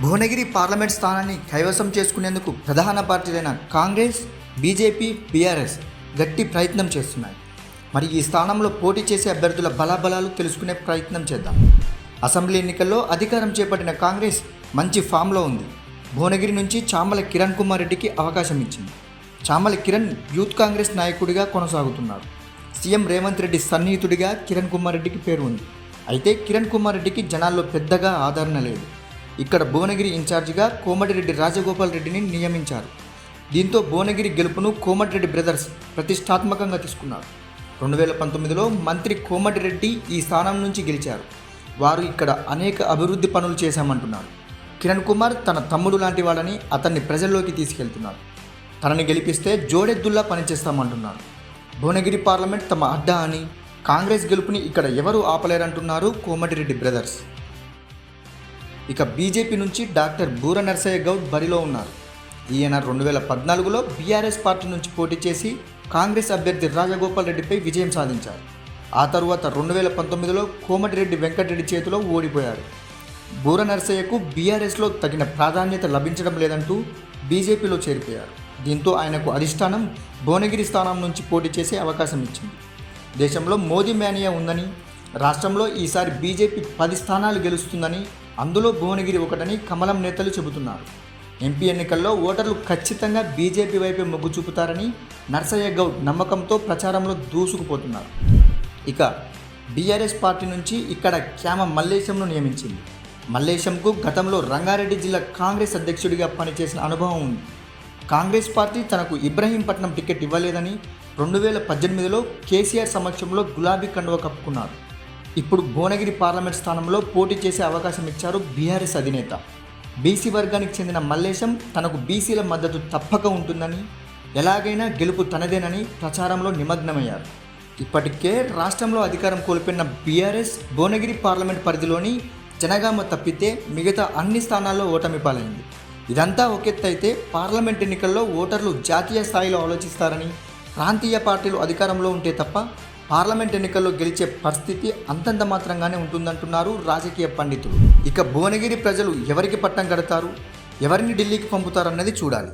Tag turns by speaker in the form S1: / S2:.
S1: Bhuvanagiri parliament స్థానాన్ని కైవసం చేసుకునేందుకు ప్రధాన పార్టీలైన కాంగ్రెస్ బీజేపీ బీఆర్ఎస్ గట్టి ప్రయత్నం చేస్తున్నాయి. మరి ఈ స్థానంలో పోటీ చేసే అభ్యర్థుల బలాబలాలు తెలుసుకునే ప్రయత్నం చేద్దాం. అసెంబ్లీ ఎన్నికల్లో అధికారం చేపట్టిన కాంగ్రెస్ మంచి ఫామ్లో ఉంది. భువనగిరి నుంచి చామల కిరణ్ కుమార్ రెడ్డికి అవకాశం ఇచ్చింది. చామల కిరణ్ యూత్ కాంగ్రెస్ నాయకుడిగా కొనసాగుతున్నారు. సీఎం రేవంత్ రెడ్డి సన్నిహితుడిగా కిరణ్ కుమార్ రెడ్డికి పేరు ఉంది. అయితే కిరణ్ కుమార్ రెడ్డికి జనాల్లో పెద్దగా ఆదరణ లేదు. ఇక్కడ భువనగిరి ఇన్ఛార్జిగా కోమటిరెడ్డి రాజగోపాల్ రెడ్డిని నియమించారు. దీంతో భువనగిరి గెలుపును కోమటిరెడ్డి బ్రదర్స్ ప్రతిష్టాత్మకంగా తీసుకున్నారు. రెండు వేల పంతొమ్మిదిలో మంత్రి కోమటిరెడ్డి ఈ స్థానం నుంచి గెలిచారు. వారు ఇక్కడ అనేక అభివృద్ధి పనులు చేశామంటున్నారు. కిరణ్ కుమార్ తన తమ్ముడు లాంటి వాడని అతన్ని ప్రజల్లోకి తీసుకెళ్తున్నారు. తనని గెలిపిస్తే జోడెద్దుల్లా పనిచేస్తామంటున్నారు. భువనగిరి పార్లమెంట్ తమ అడ్డా అని కాంగ్రెస్ గెలుపుని ఇక్కడ ఎవరు ఆపలేరంటున్నారు కోమటిరెడ్డి బ్రదర్స్. ఇక బీజేపీ నుంచి డాక్టర్ బూర నర్సయ్య గౌడ్ బరిలో ఉన్నారు. ఈయన రెండు వేల పద్నాలుగులో బీఆర్ఎస్ పార్టీ నుంచి పోటీ చేసి కాంగ్రెస్ అభ్యర్థి రాజగోపాల్ రెడ్డిపై విజయం సాధించారు. ఆ తరువాత రెండు వేల పంతొమ్మిదిలో కోమటిరెడ్డి వెంకటరెడ్డి చేతిలో ఓడిపోయారు. బూర నర్సయ్యకు బీఆర్ఎస్లో తగిన ప్రాధాన్యత లభించడం లేదంటూ బీజేపీలో చేరిపోయారు. దీంతో ఆయనకు అధిష్టానం భువనగిరి స్థానం నుంచి పోటీ చేసే అవకాశం ఇచ్చింది. దేశంలో మోదీ మేనియా ఉందని రాష్ట్రంలో ఈసారి బీజేపీ పది స్థానాలు గెలుస్తుందని అందులో భువనగిరి ఒకటని కమలం నేతలు చెబుతున్నారు. ఎంపీ ఎన్నికల్లో ఓటర్లు ఖచ్చితంగా బీజేపీ వైపే మొగ్గు చూపుతారని నర్సయ్య గౌడ్ నమ్మకంతో ప్రచారంలో దూసుకుపోతున్నారు. ఇక బీఆర్ఎస్ పార్టీ నుంచి ఇక్కడ క్యామ మల్లేశంను నియమించింది. మల్లేశంకు గతంలో రంగారెడ్డి జిల్లా కాంగ్రెస్ అధ్యక్షుడిగా పనిచేసిన అనుభవం ఉంది. కాంగ్రెస్ పార్టీ తనకు ఇబ్రహీంపట్నం టికెట్ ఇవ్వలేదని రెండు వేల పద్దెనిమిదిలో కేసీఆర్ సమక్షంలో గులాబీ కండువ కప్పుకున్నారు. ఇప్పుడు భువనగిరి పార్లమెంట్ స్థానంలో పోటీ చేసే అవకాశం ఇచ్చారు బీఆర్ఎస్ అధినేత. బీసీ వర్గానికి చెందిన మల్లేశం తనకు బీసీల మద్దతు తప్పక ఉంటుందని ఎలాగైనా గెలుపు తనదేనని ప్రచారంలో నిమగ్నమయ్యారు. ఇప్పటికే రాష్ట్రంలో అధికారం కోల్పోయిన బీఆర్ఎస్ భువనగిరి పార్లమెంట్ పరిధిలోని జనగామ తప్పితే మిగతా అన్ని స్థానాల్లో ఓటమి పాలైంది. ఇదంతా ఒకెత్తైతే పార్లమెంట్ ఎన్నికల్లో ఓటర్లు జాతీయ స్థాయిలో ఆలోచిస్తారని ప్రాంతీయ పార్టీలు అధికారంలో ఉంటే తప్ప పార్లమెంట్ ఎన్నికల్లో గెలిచే పరిస్థితి అంతంత మాత్రంగానే ఉంటుందంటున్నారు రాజకీయ పండితులు. ఇక భువనగిరి ప్రజలు ఎవరికి పట్టం కడతారు? ఎవరిని ఢిల్లీకి పంపుతారన్నది చూడాలి.